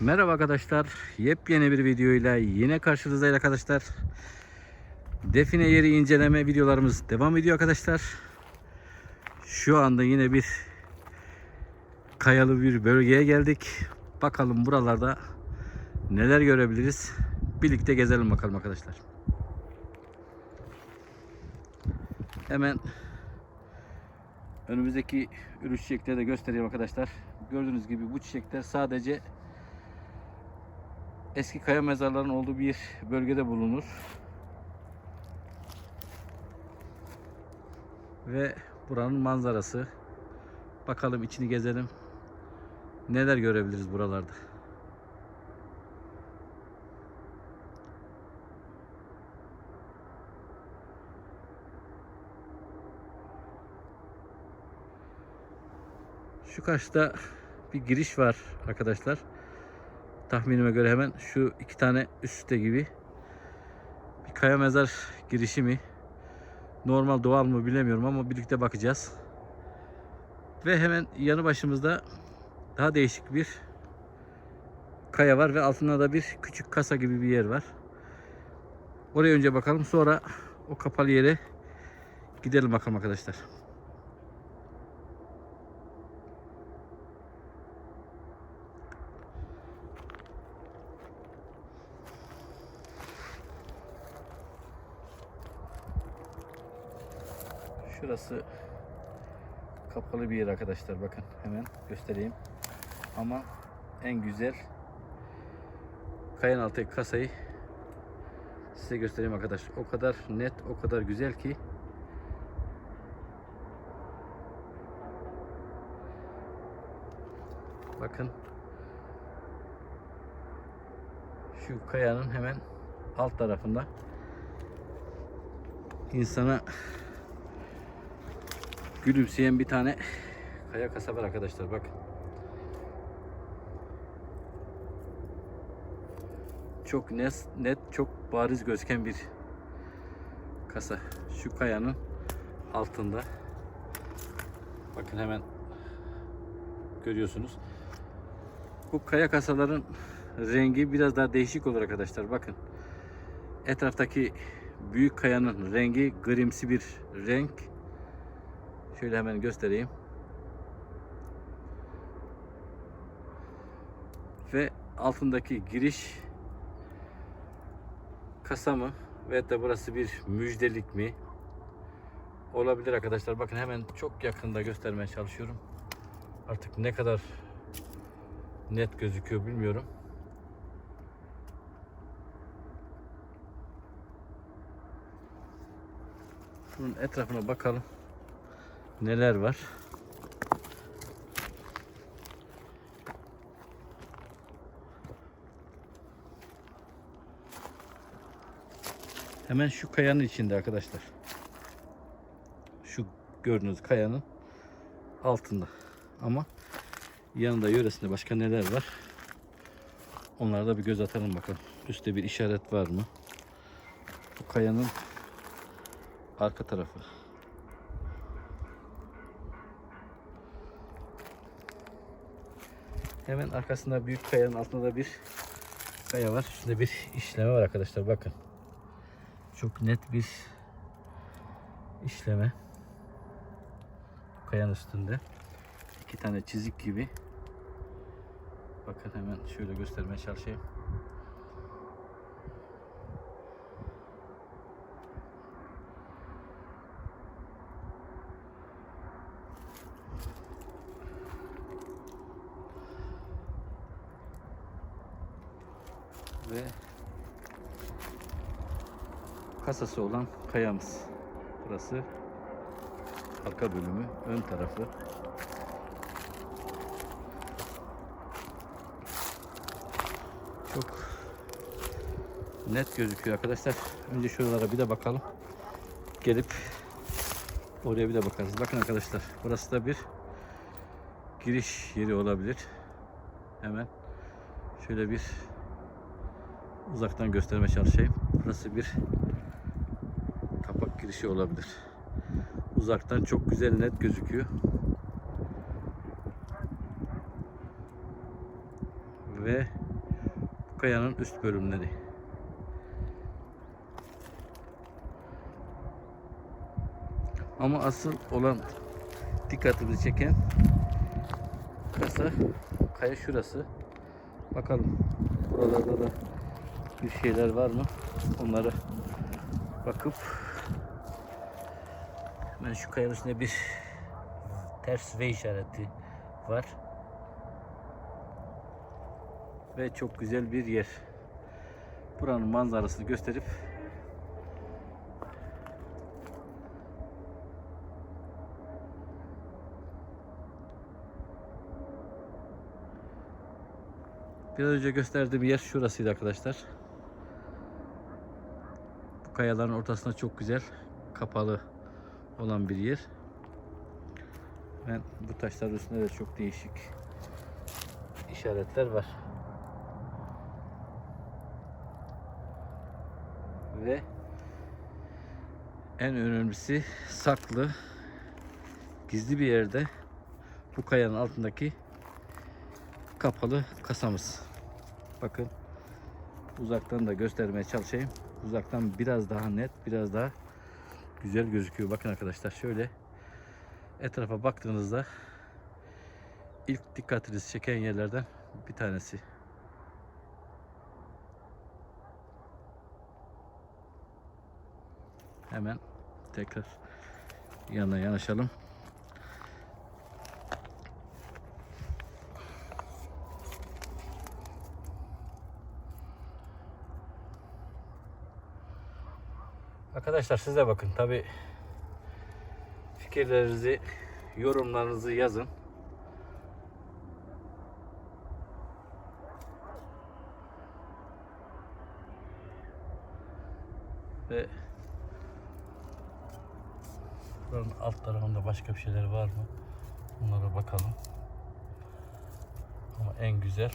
Merhaba arkadaşlar. Yepyeni bir videoyla yine karşınızdayız arkadaşlar. Define yeri inceleme videolarımız devam ediyor arkadaşlar. Şu anda yine bir kayalı bir bölgeye geldik. Bakalım buralarda neler görebiliriz. Birlikte gezelim bakalım arkadaşlar. Hemen önümüzdeki ürün çiçekleri de göstereyim arkadaşlar. Gördüğünüz gibi bu çiçekler sadece eski kaya mezarlarının olduğu bir bölgede bulunur. Ve buranın manzarası. Bakalım içini gezelim. Neler görebiliriz buralarda. Şu karşıda bir giriş var arkadaşlar. Tahminime göre hemen şu iki tane üstte gibi bir kaya mezar girişi mi? Normal doğal mı bilemiyorum ama birlikte bakacağız. Ve hemen yanı başımızda daha değişik bir kaya var ve altında da bir küçük kasa gibi bir yer var. Oraya önce bakalım sonra o kapalı yere gidelim bakalım arkadaşlar. Şurası kapalı bir yer arkadaşlar. Bakın hemen göstereyim. Ama en güzel kayan altı kasayı size göstereyim arkadaş. O kadar net, o kadar güzel ki Bakın şu kayanın hemen alt tarafında insana gülümseyen bir tane kaya kasa var arkadaşlar bak. Çok net, net çok bariz gözüken bir kasa. Şu kayanın altında. Bakın hemen görüyorsunuz. Bu kaya kasaların rengi biraz daha değişik olur arkadaşlar. Bakın. Etraftaki büyük kayanın rengi grimsi bir renk. Şöyle hemen göstereyim. Ve altındaki giriş kasa mı? Ve de burası bir müjdelik mi? Olabilir arkadaşlar. Bakın hemen çok yakında göstermeye çalışıyorum. Artık ne kadar net gözüküyor bilmiyorum. Bunun etrafına bakalım neler var. Hemen şu kayanın içinde arkadaşlar. Şu gördüğünüz kayanın altında. Ama yanında yöresinde başka neler var? Onlara da bir göz atalım bakalım. Üstte bir işaret var mı? Bu kayanın arka tarafı. Hemen arkasında büyük kayanın altında da bir kaya var. Üstünde bir işleme var arkadaşlar bakın. Çok net bir işleme. Kayanın üstünde. iki tane çizik gibi. Bakın hemen şöyle göstermeye çalışayım. Ve kasası olan kayamız. Burası arka bölümü, ön tarafı. Çok net gözüküyor arkadaşlar. Önce şuralara bir de bakalım. Gelip oraya bir de bakarız. Bakın arkadaşlar, burası da bir giriş yeri olabilir. Hemen şöyle bir uzaktan göstermeye çalışayım. Burası bir kapak girişi olabilir. Uzaktan çok güzel net gözüküyor. Ve kayanın üst bölümleri. Ama asıl olan dikkatimizi çeken kasa kaya şurası. Bakalım buralarda da bir şeyler var mı? Onlara bakıp hemen şu kayanın üstünde bir ters V işareti var. Ve çok güzel bir yer. Buranın manzarasını gösterip Biraz önce gösterdiğim yer şurasıydı arkadaşlar. Kayaların ortasında çok güzel kapalı olan bir yer. Ben bu taşların üstünde de çok değişik işaretler var. Ve en önemlisi saklı gizli bir yerde bu kayanın altındaki kapalı kasamız. Bakın uzaktan da göstermeye çalışayım. Uzaktan biraz daha net, biraz daha güzel gözüküyor. Bakın arkadaşlar şöyle etrafa baktığınızda ilk dikkatinizi çeken yerlerden bir tanesi. Hemen tekrar yanına yanaşalım. Arkadaşlar siz de bakın tabi fikirlerinizi yorumlarınızı yazın. Ve buranın alt tarafında başka bir şeyler var mı? Onlara bakalım. Ama en güzel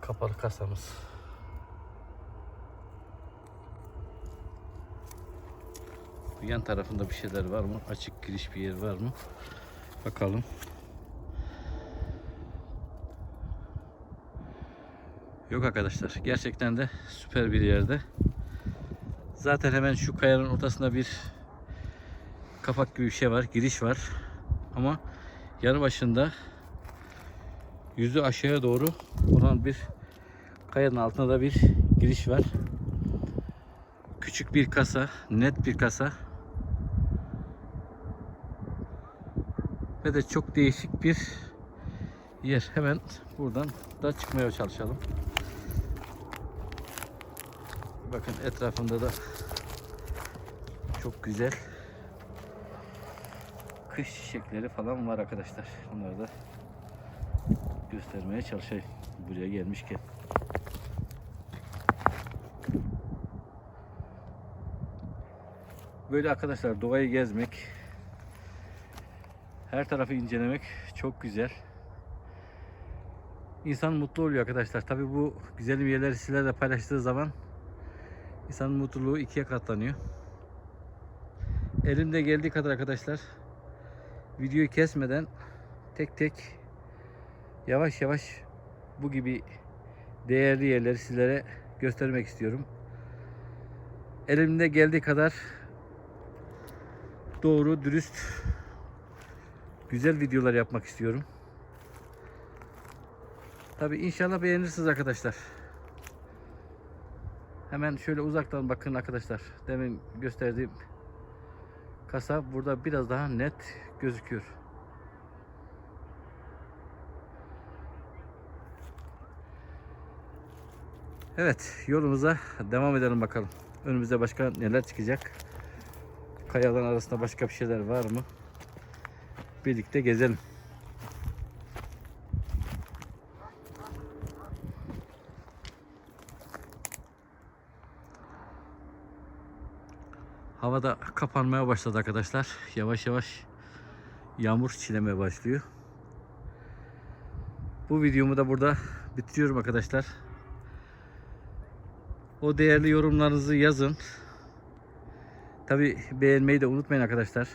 kapalı kasamız. Yan tarafında bir şeyler var mı? Açık giriş bir yer var mı? Bakalım. Yok arkadaşlar. Gerçekten de süper bir yerde. Zaten hemen şu kayanın ortasında bir kapak gibi bir şey var. Giriş var. Ama yanı başında yüzü aşağıya doğru olan bir kayanın altında da bir giriş var. Küçük bir kasa, net bir kasa. Ve de çok değişik bir yer. Hemen buradan da çıkmaya çalışalım. Bakın etrafında da çok güzel kış çiçekleri falan var arkadaşlar. Onları da göstermeye çalışayım buraya gelmişken. Böyle arkadaşlar doğayı gezmek, her tarafı incelemek çok güzel. İnsan mutlu oluyor arkadaşlar. Tabi bu güzel yerleri sizlerle paylaştığı zaman insanın mutluluğu ikiye katlanıyor. Elimde geldiği kadar arkadaşlar videoyu kesmeden tek tek yavaş yavaş bu gibi değerli yerleri sizlere göstermek istiyorum. Elimde geldiği kadar doğru, dürüst, güzel videolar yapmak istiyorum. Tabi inşallah beğenirsiniz arkadaşlar. Hemen şöyle uzaktan bakın arkadaşlar. Demin gösterdiğim kasa burada biraz daha net gözüküyor. Evet yolumuza devam edelim bakalım. Önümüzde başka neler çıkacak. Kayaların arasında başka bir şeyler var mı? Birlikte gezelim. Havada kapanmaya başladı arkadaşlar. Yavaş yavaş yağmur çilemeye başlıyor. Bu videomu da burada bitiriyorum arkadaşlar. O değerli yorumlarınızı yazın. Tabi beğenmeyi de unutmayın arkadaşlar.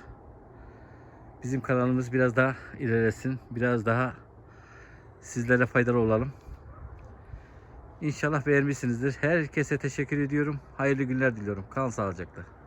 Bizim kanalımız biraz daha ilerlesin. Biraz daha sizlere faydalı olalım. İnşallah beğenmişsinizdir. Herkese teşekkür ediyorum. Hayırlı günler diliyorum. Kalın sağlıcakla.